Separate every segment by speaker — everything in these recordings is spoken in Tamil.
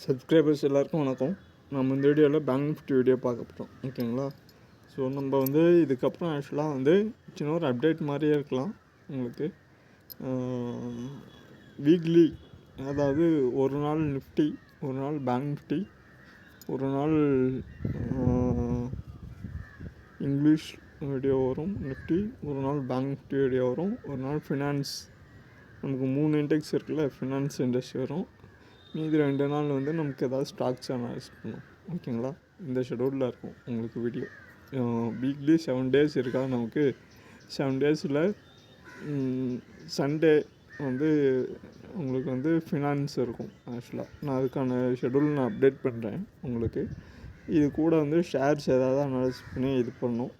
Speaker 1: சப்ஸ்கிரைபர்ஸ் எல்லாருக்கும் வணக்கம். நம்ம இந்த வீடியோவில் பேங்க் நிஃப்டி வீடியோ பார்க்க போகிறோம் ஓகேங்களா? ஸோ நம்ம வந்து இதுக்கப்புறம் ஆக்சுவலாக வந்து சின்ன ஒரு அப்டேட் மாதிரியே இருக்கலாம் உங்களுக்கு. வீக்லி அதாவது ஒரு நாள் நிஃப்டி ஒரு நாள் பேங்க் நிஃப்டி ஒரு நாள் இங்கிலீஷ் வீடியோ வரும் நிஃப்டி ஒரு நாள் பேங்க் நிஃப்டி வீடியோ வரும் ஒரு நாள் ஃபினான்ஸ் நமக்கு மூணு இண்டெக்ஸ் இருக்குல்ல ஃபினான்ஸ் இண்டஸ்ட்ரி வரும். மீதி ரெண்டு நாள் வந்து நமக்கு ஏதாவது ஸ்டாக்ஸ் அனலைஸ் பண்ணும் ஓகேங்களா? இந்த ஷெடியூலில் இருக்கும் உங்களுக்கு வீடியோ வீக்லி செவன் டேஸ் இருக்கா? நமக்கு செவன் டேஸில் சண்டே வந்து உங்களுக்கு வந்து ஃபினான்ஸ் இருக்கும் ஆக்சுவலாக நான் அதுக்கான ஷெடியூல் நான் அப்டேட் பண்ணுறேன் உங்களுக்கு. இது கூட வந்து ஷேர்ஸ் ஏதாவது அனலைஸ் பண்ணி இது பண்ணும்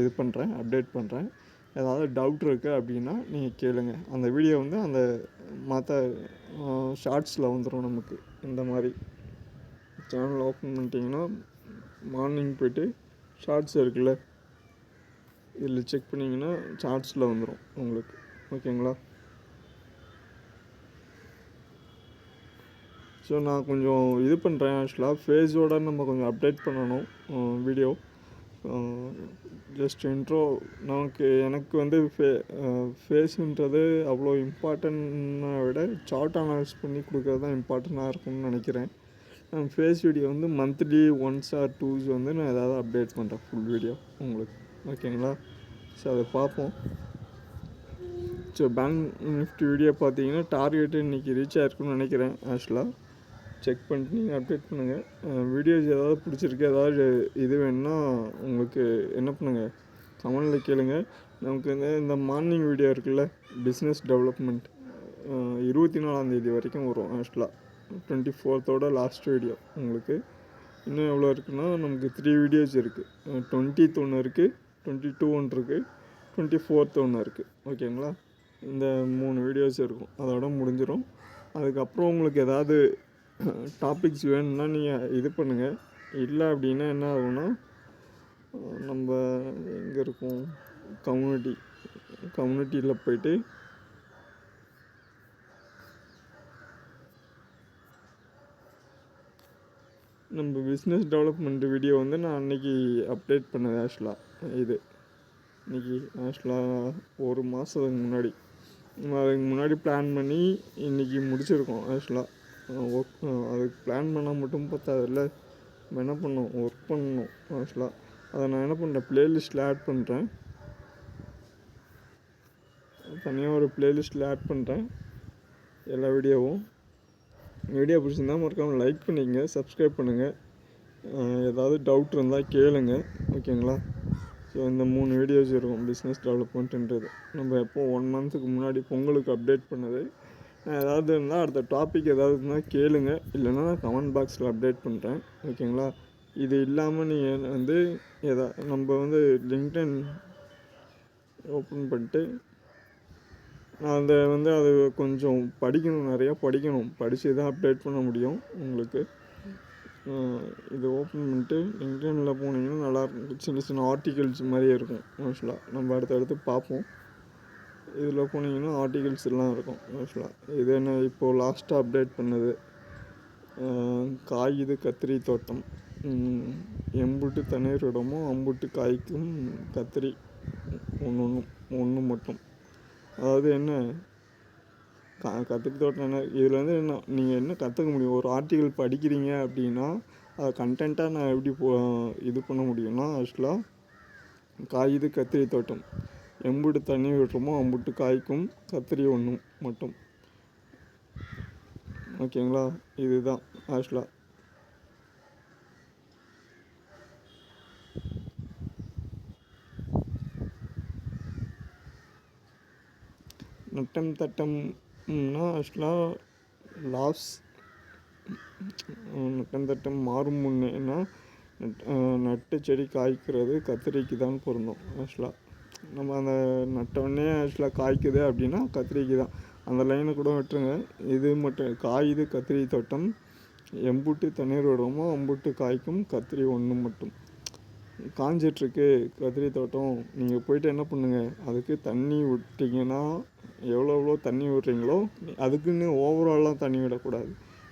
Speaker 1: இது பண்ணுறேன் அப்டேட் பண்ணுறேன் ஏதாவது டவுட் இருக்குது அப்படின்னா நீங்கள் கேளுங்க. அந்த வீடியோ வந்து அந்த மற்ற ஷார்ட்ஸில் வந்துடும் நமக்கு. இந்த மாதிரி. சேனல் ஓப்பன் பண்ணிட்டீங்கன்னா மார்னிங் போய்ட்டு ஷார்ட்ஸ் இருக்குல்ல? இதில் செக் பண்ணிங்கன்னா ஷார்ட்ஸில் வந்துடும் உங்களுக்கு. ஓகேங்களா? ஸோ நான் கொஞ்சம் இது பண்ணுறேன் ஆக்சுவலாக ஃபேஸோட நம்ம கொஞ்சம் அப்டேட் பண்ணணும் வீடியோ ஜஸ்ட் இன்ட்ரோ நமக்கு எனக்கு வந்து ஃபே ஃபேஸுன்றது அவ்வளோ இம்பார்ட்டன்னை விட சார்ட் அனலைஸ் பண்ணி கொடுக்கறது தான் இம்பார்ட்டண்ட்டாக இருக்கும்னு நினைக்கிறேன். நான் ஃபேஸ் வீடியோ வந்து மந்த்லி ஒன்ஸ் ஆர் டூஸ் வந்து நான் ஏதாவது அப்டேட் பண்ணுறேன் ஃபுல் வீடியோ உங்களுக்கு. ஓகேங்களா ஸோ அதை பார்ப்போம். ஸோ பேங்க் நிஃப்டி வீடியோ பார்த்தீங்கன்னா டார்கெட்டு இன்றைக்கி ரீச் ஆயிருக்குன்னு நினைக்கிறேன் ஆக்சுவலாக செக் பண்ணிட்டு நீங்கள் அப்டேட் பண்ணுங்கள் வீடியோஸ் ஏதாவது பிடிச்சிருக்கு ஏதாவது இது வேணுன்னா உங்களுக்கு என்ன பண்ணுங்கள் கமெண்டில் கேளுங்க. நமக்கு இந்த இந்த மார்னிங் வீடியோ இருக்குல்ல பிஸ்னஸ் டெவலப்மெண்ட் இருபத்தி நாலாந்தேதி வரைக்கும் வரும் ஆக்சுவலாக டுவெண்ட்டி ஃபோர்த்தோட லாஸ்ட் வீடியோ உங்களுக்கு. இன்னும் எவ்வளோ இருக்குன்னா நமக்கு த்ரீ வீடியோஸ் இருக்குது டுவெண்ட்டித் ஒன்று இருக்குது டுவெண்ட்டி டூ ஒன்று இருக்குது டுவெண்ட்டி ஃபோர்த் ஒன்று இருக்குது ஓகேங்களா இந்த மூணு வீடியோஸ் இருக்கும். அதோட முடிஞ்சிடும் அதுக்கப்புறம் உங்களுக்கு ஏதாவது டாபிக்ஸ் வேணும்னா நீங்கள் இது பண்ணுங்கள் இல்லை அப்படின்னா என்ன ஆகும்னா நம்ம எங்கே இருக்கோம்? கம்யூனிட்டி கம்யூனிட்டியில் போயிட்டு நம்ம பிஸ்னஸ் டெவலப்மெண்ட் வீடியோ வந்து நான் அன்றைக்கி அப்டேட் பண்ணது ஆக்சுவலாக இது. இன்னைக்கு ஆக்சுவலாக ஒரு மாதத்துக்கு முன்னாடி. நம்ம அதுக்கு முன்னாடி பிளான் பண்ணி இன்றைக்கி முடிச்சிருக்கோம் ஆக்சுவலாக ஒர்க் அதுக்கு பிளான் பண்ணால் மட்டும் பத்தாதுல்ல நம்ம என்ன பண்ணோம் ஒர்க் பண்ணணும் ஆக்சுவலாக அதை நான் என்ன பண்ணுறேன் ப்ளேலிஸ்ட்டில் ஆட் பண்ணுறேன் தனியாக ஒரு ப்ளேலிஸ்ட்டில் ஆட் பண்ணுறேன் எல்லா வீடியோவும் வீடியோ பிடிச்சிருந்தா மறக்காமல் லைக் பண்ணிக்கங்க சப்ஸ்கிரைப் பண்ணுங்கள் ஏதாவது டவுட் இருந்தால் கேளுங்க ஓகேங்களா ஸோ இந்த மூணு வீடியோஸ் இருக்கும் பிஸ்னஸ் டெவலப்மெண்ட்டுன்றது நம்ம எப்போ ஒன் மந்த்துக்கு முன்னாடி பொங்கலுக்கு அப்டேட் பண்ணது? ஏதாவது இருந்தால் அடுத்த டாபிக் ஏதாவது இருந்தால் கேளுங்க. இல்லைன்னா நான் கமெண்ட் பாக்ஸில் அப்டேட் பண்ணுறேன் ஓகேங்களா இது இல்லாமல் நீங்கள் வந்து எதா நம்ம வந்து லிங்க்டன் ஓப்பன் பண்ணிட்டு நான் அந்த வந்து அது கொஞ்சம் படிக்கணும் நிறையா படிக்கணும். படித்து தான் அப்டேட் பண்ண முடியும் உங்களுக்கு. இது ஓப்பன் பண்ணிட்டு லிங்க்டனில் போனீங்கன்னா நல்லா இருக்கும். சின்ன சின்ன ஆர்டிகல்ஸ் மாதிரியே இருக்கும். மோஸ்ட்லாக நம்ம அடுத்தடுத்து பார்ப்போம். இதில் போனீங்கன்னா ஆர்டிகல்ஸ் எல்லாம் இருக்கும் ஆக்சுவலாக இது என்ன இப்போது லாஸ்ட்டாக அப்டேட் பண்ணது காகித கத்திரி தோட்டம். எம்புட்டு தண்ணீர் இடமும் அம்புட்டு காய்க்கும் கத்திரி. ஒன்று ஒன்று ஒன்று மட்டும். அதாவது என்ன கா கத்திரி தோட்டம் என்ன இதுலேருந்து என்ன நீங்கள் என்ன கற்றுக்க முடியும்? ஒரு ஆர்டிகல் படிக்கிறீங்க அப்படின்னா அதை கண்டென்ட்டாக நான் எப்படி போ இது பண்ண முடியும்னா ஆக்சுவலாக காகித கத்திரி தோட்டம். எம்புட்டு தண்ணி விட்டுறோமோ அம்புட்டு காய்க்கும் கத்திரி ஒன்றும் மட்டும். ஓகேங்களா இதுதான் ஆக்சுவலாக நட்டம் தட்டம்னா ஆக்சுவலாக லாஸ் நட்டம் தட்டம் மாறும் முன்னேன்னா நட் நட்டு செடி காய்க்கிறது கத்திரிக்கு தான் பொருந்தும் ஆக்சுவலாக நம்ம அந்த நட்டவுடனே ஆக்சுவலாக காய்க்குது அப்படின்னா கத்திரிக்கு தான் அந்த லைனை கூட விட்டுருங்க. இது மட்டும் காயுது கத்திரி தோட்டம். எம்புட்டு தண்ணீர் விடுவோமோ அம்புட்டு காய்க்கும் கத்திரி ஒன்று மட்டும். காஞ்சிட்ருக்கு கத்திரி தோட்டம். நீங்கள் போயிட்டு என்ன பண்ணுங்கள் அதுக்கு தண்ணி விட்டிங்கன்னா எவ்வளோ எவ்வளோ தண்ணி விட்றீங்களோ அதுக்குன்னு ஓவராலாக தண்ணி விடக்கூடாது.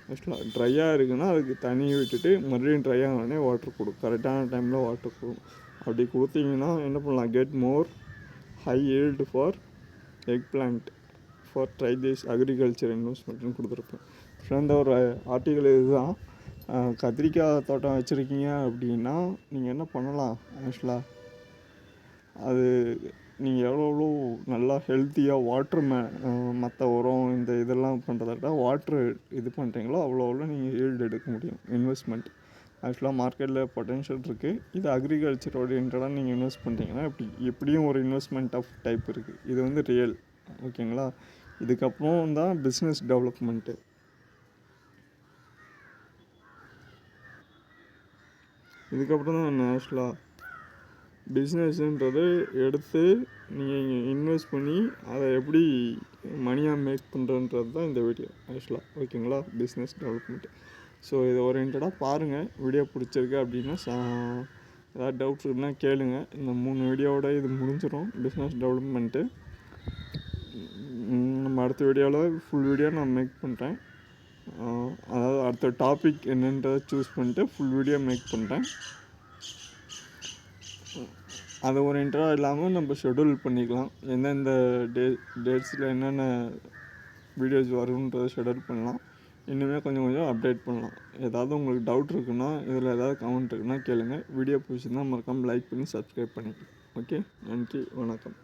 Speaker 1: ஆக்சுவலாக ட்ரையாக இருக்குன்னா அதுக்கு தண்ணி விட்டுட்டு மறுபடியும் ட்ரை ஆனோடனே வாட்டர் கொடு. கரெக்டான டைமில் வாட்டர் கொடுக்கும் அப்படி கொடுத்தீங்கன்னா என்ன பண்ணலாம்? Get more high yield for eggplant for try this agriculture இன்வெஸ்ட்மெண்ட்னு கொடுத்துருப்பேன். ஃப்ரெண்ட் ஒரு ஆர்டிக்கல் இதுதான். கத்திரிக்காய் தோட்டம் வச்சுருக்கீங்க அப்படின்னா நீங்கள் என்ன பண்ணலாம் ஆக்சுவலாக அது நீங்கள் எவ்வளோ எவ்வளோ நல்லா ஹெல்த்தியாக வாட்ரு மே மற்ற உரம் இந்த இதெல்லாம் பண்ணுறத விட வாட்ரு இது பண்ணுறீங்களோ அவ்வளோ அவ்வளோ நீங்கள் ஈல்டு எடுக்க முடியும் இன்வெஸ்ட்மெண்ட் ஆக்சுவலாக மார்க்கெட்டில் பொட்டென்ஷியல் இருக்குது இது அக்ரிகல்ச்சர் ஓரியன்டாக நீங்கள் இன்வெஸ்ட் பண்ணுறீங்கன்னா இப்படி எப்படியும் ஒரு இன்வெஸ்ட்மெண்ட் ஆஃப் டைப் இருக்குது இது வந்து ரியல் ஓகேங்களா இதுக்கப்புறம் தான் பிஸ்னஸ் டெவலப்மெண்ட்டு இதுக்கப்புறம் தான் ஆக்சுவலாக பிஸ்னஸ்ன்றது எடுத்து நீங்கள் இன்வெஸ்ட் பண்ணி அதை எப்படி மணியாக மேக் பண்ணுறன்றது தான் இந்த வீடியோ ஆக்சுவலாக ஓகேங்களா பிஸ்னஸ் டெவலப்மெண்ட் ஸோ இதை ஓரியன்டாக பாருங்கள் வீடியோ பிடிச்சிருக்கு அப்படின்னா சா ஏதாவது டவுட்ஸ் இருக்குன்னா கேளுங்க. இந்த மூணு வீடியோவோட இது முடிஞ்சிடும் பிஸ்னஸ் டெவலப்மெண்ட்டு நம்ம அடுத்த வீடியோவில் ஃபுல் வீடியோ நான் மேக் பண்ணுறேன் அதாவது அடுத்த டாபிக் என்னன்றதை சூஸ் பண்ணிட்டு ஃபுல் வீடியோ மேக் பண்ணுறேன் அது ஒரு இன்ட்ரா இல்லாமல் நம்ம ஷெடியூல் பண்ணிக்கலாம். எந்தெந்த டே டேட்ஸில் என்னென்ன வீடியோஸ் வரும்ன்றதை ஷெடியூல் பண்ணலாம். இன்னுமே கொஞ்சம் கொஞ்சம் அப்டேட் பண்ணலாம். ஏதாவது உங்களுக்கு டவுட் இருக்குன்னா இதில் ஏதாவது கமெண்ட் இருக்குன்னா கேளுங்கள் வீடியோ பிடிச்சிருந்தா மறக்காமல் லைக் பண்ணி சப்ஸ்கிரைப் பண்ணிக்கலாம் ஓகே நன்றி வணக்கம்.